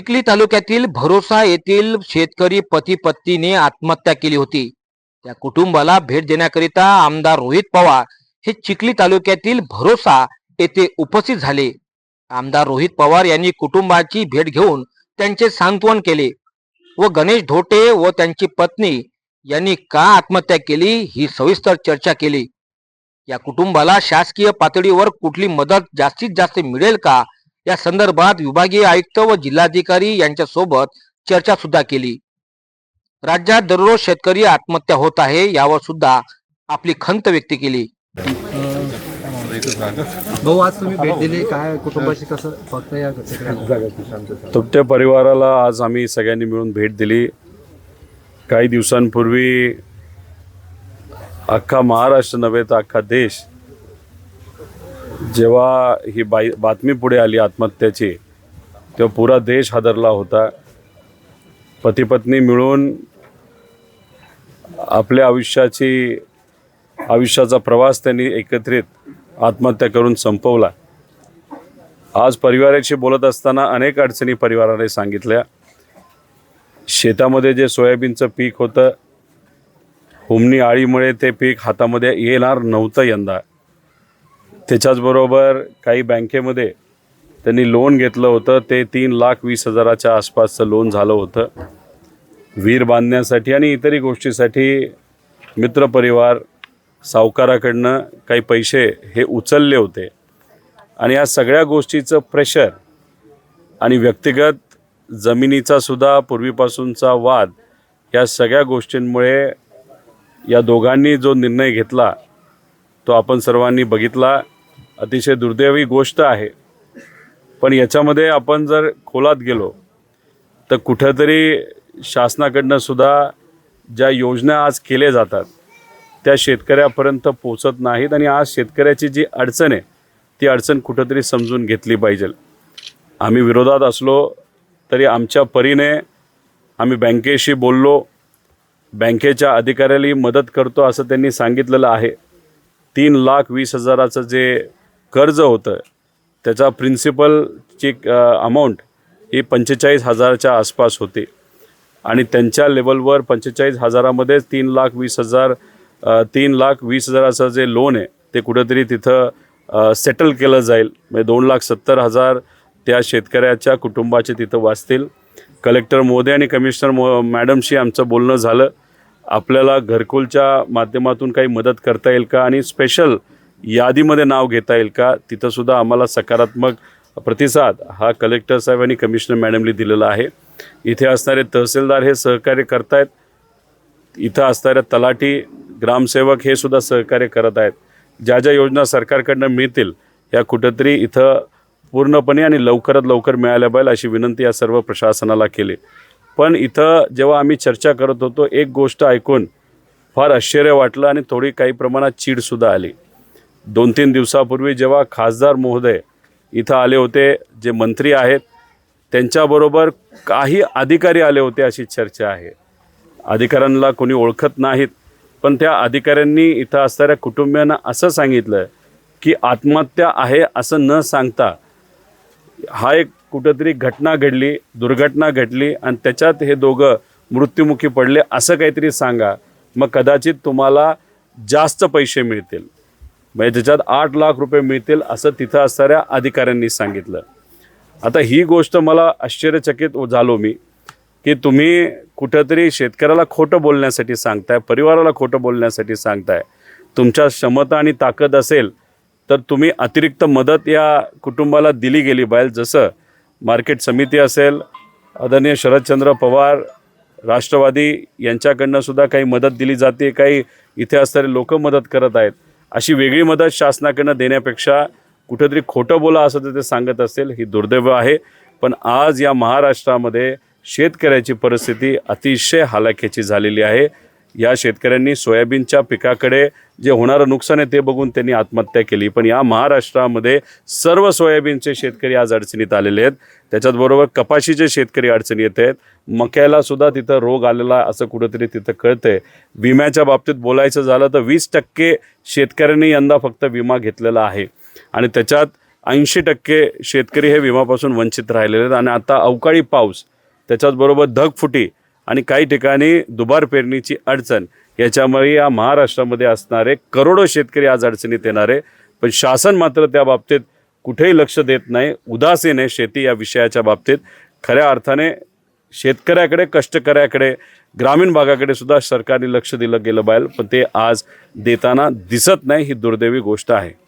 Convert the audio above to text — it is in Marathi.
चिखली तालुक्यातील भरोसा येथील शेतकरी पती पत्नीने आत्महत्या केली होती. त्या कुटुंबाला भेट देण्याकरिता आमदार रोहित पवार हे चिखली तालुक्यातील भरोसा येथे उपस्थित झाले. आमदार रोहित पवार यांनी कुटुंबाची भेट घेऊन त्यांचे सांत्वन केले व गणेश धोटे व त्यांची पत्नी यांनी का आत्महत्या केली ही सविस्तर चर्चा केली. या कुटुंबाला शासकीय पातळीवर कुठली मदत जास्तीत जास्त मिळेल का या संदर्भात विभागीय आयुक्त व जिल्हाधिकारी यांच्या सोबत चर्चा सुद्धा केली. राज्यात दररोज शेतकरी आत्महत्या होत आहे यावर सुद्धा आपली खंत व्यक्त केली. भाऊ आज तुम्ही भेट दिली. काय कुटुंबाशी कसं फक्त या सगळ्या तुमच्या परिवाराला आज आम्ही सगळ्यांनी मिळून भेट दिली. काही दिवसांपूर्वी अख्खा महाराष्ट्र नव्हे तर अख्खा देश जेव्हा ही बाई बातमी पुढे आली आत्महत्याची तेव्हा पुरा देश हादरला होता. पतीपत्नी मिळून आपल्या आयुष्याची आयुष्याचा प्रवास त्यांनी एकत्रित आत्महत्या करून संपवला. आज परिवाराशी बोलत असताना अनेक अडचणी परिवाराने सांगितल्या. शेतामध्ये जे सोयाबीनचं पीक होतं हुमणी आळीमुळे ते पीक हातामध्ये येणार नव्हतं यंदा. त्याच्याचबरोबर काही बँकेमध्ये त्यांनी लोन घेतलं होतं. ते तीन लाख वीस हजाराच्या आसपासचं लोन झालं होतं. वीर बांधण्यासाठी आणि इतरही गोष्टीसाठी मित्रपरिवार सावकाराकडनं काही पैसे हे उचलले होते. आणि या सगळ्या गोष्टीचं प्रेशर आणि व्यक्तिगत जमिनीचा सुद्धा पूर्वीपासूनचा वाद या सगळ्या गोष्टींमुळे या दोघांनी जो निर्णय घेतला तो आपण सर्वांनी बघितला. अतिशय दुर्दैवी गोष्ट आहे. पण याच्यामध्ये आपण जर खोलात गेलो तर कुठंतरी शासनाकडनं सुद्धा ज्या योजना आज केल्या जातात त्या शेतकऱ्यापर्यंत पोचत नाहीत आणि आज शेतकऱ्याची जी अडचण आहे ती अडचण कुठंतरी समजून घेतली पाहिजे. आम्ही विरोधात असलो तरी आमच्या परीने आम्ही बँकेशी बोललो बँकेच्या अधिकाऱ्याला मदत करतो असं त्यांनी सांगितलेलं आहे. तीन लाख वीस हजाराचं जे कर्ज होतं त्याचा प्रिन्सिपलची अमाऊंट ही पंचेचाळीस हजारच्या आसपास होती. आणि त्यांच्या लेवलवर पंचेचाळीस हजारामध्ये तीन लाख वीस हजार तीन लाख वीस हजाराचं जे लोन आहे ते कुठंतरी तिथं सेटल केलं जाईल. म्हणजे दोन लाख सत्तर हजार त्या शेतकऱ्याच्या कुटुंबाचे तिथं वाचतील. कलेक्टर मोदी आणि कमिशनर मो मॅडमशी आमचं बोलणं झालं. आपल्याला घरकुलच्या माध्यमातून काही मदत करता येईल का? आणि स्पेशल यादीमध्ये नाव घेता येईल का? तिथंसुद्धा आम्हाला सकारात्मक प्रतिसाद हा कलेक्टर साहेब आणि कमिशनर मॅडमनी दिलेला आहे. इथे असणारे तहसीलदार हे सहकार्य करतायत. इथं असणाऱ्या तलाठी ग्रामसेवक हे सुद्धा सहकार्य करत आहेत. ज्या ज्या योजना सरकारकडनं मिळतील या कुठंतरी इथं पूर्णपणे आणि लवकरात लवकर मिळाल्या पाहिजे अशी विनंती या सर्व प्रशासनाला केली. पण इथं जेव्हा आम्ही चर्चा करत होतो एक गोष्ट ऐकून फार आश्चर्य वाटलं आणि थोडी काही प्रमाणात चीडसुद्धा आली. दोन तीन दिवसापूर्वी जेव्हा खासदार महोदय इथं आले होते जे मंत्री आहेत त्यांच्याबरोबर काही अधिकारी आले होते अशी चर्चा आहे. अधिकाऱ्यांना कोणी ओळखत नाहीत पण त्या अधिकाऱ्यांनी इथं असणाऱ्या कुटुंबियांना असं सांगितलं की आत्महत्या आहे असं न सांगता हा एक कुठंतरी घटना घडली दुर्घटना घडली आणि त्याच्यात हे दोघं मृत्युमुखी पडले असं काहीतरी सांगा. मग कदाचित तुम्हाला जास्त पैसे मिळतील. म्हणजे त्याच्यात आठ लाख रुपये मिळतील असं तिथं असणाऱ्या अधिकाऱ्यांनी सांगितलं. आता ही गोष्ट मला आश्चर्यचकित झालो मी की तुम्ही कुठंतरी शेतकऱ्याला खोटं बोलण्यासाठी सांगताय परिवाराला खोटं बोलण्यासाठी सांगताय. तुमच्या क्षमता आणि ताकद असेल तर तुम्ही अतिरिक्त मदत या कुटुंबाला दिली गेली पाहिजे जसं मार्केट समिती असेल आदरणीय शरदचंद्र पवार राष्ट्रवादी यांच्याकडनं सुद्धा काही मदत दिली जाते काही इथे असणारे लोक मदत करत आहेत. अशी वेगळी मदत शासनाकडनं देण्यापेक्षा कुठेतरी खोटं बोला असं तर ते सांगत असेल ही दुर्दैव आहे. पण आज या महाराष्ट्रामध्ये शेतकऱ्याची परिस्थिती अतिशय हालाख्याची झालेली आहे. या शेतकऱ्यांनी सोयाबीनच्या पिकाकडे जे होणारं नुकसान आहे ते बघून त्यांनी आत्महत्या केली. पण या महाराष्ट्रामध्ये सर्व सोयाबीनचे शेतकरी आज अडचणीत आलेले आहेत. त्याच्याचबरोबर कपाशीचे शेतकरी अडचणी येत आहेत मक्याला सुद्धा तिथं रोग आलेला असं कुठंतरी तिथं कळतंय. विम्याच्या बाबतीत बोलायचं झालं तर वीस टक्के शेतकऱ्यांनी यंदा फक्त विमा घेतलेला आहे. आणि त्याच्यात ऐंशी टक्के शेतकरी हे विमापासून वंचित राहिलेले आहेत. आणि आता अवकाळी पाऊस त्याच्याचबरोबर धगफुटी आणि काही ठिकाणी दुबार पेरणीची अडचण. याच्यामुळे या महाराष्ट्रामध्ये असणारे करोडो शेतकरी आज अडचणीत येणारे. पण शासन मात्र त्या बाबतीत कुठेही लक्ष देत नाही. उदासीन आहे शेती या विषयाच्या बाबतीत. खऱ्या अर्थाने शेतकऱ्याकडे कष्टकऱ्याकडे ग्रामीण भागाकडे सुद्धा सरकारने लक्ष दिलं गेलं पाहिजे. पण ते आज देताना दिसत नाही ही दुर्दैवी गोष्ट आहे.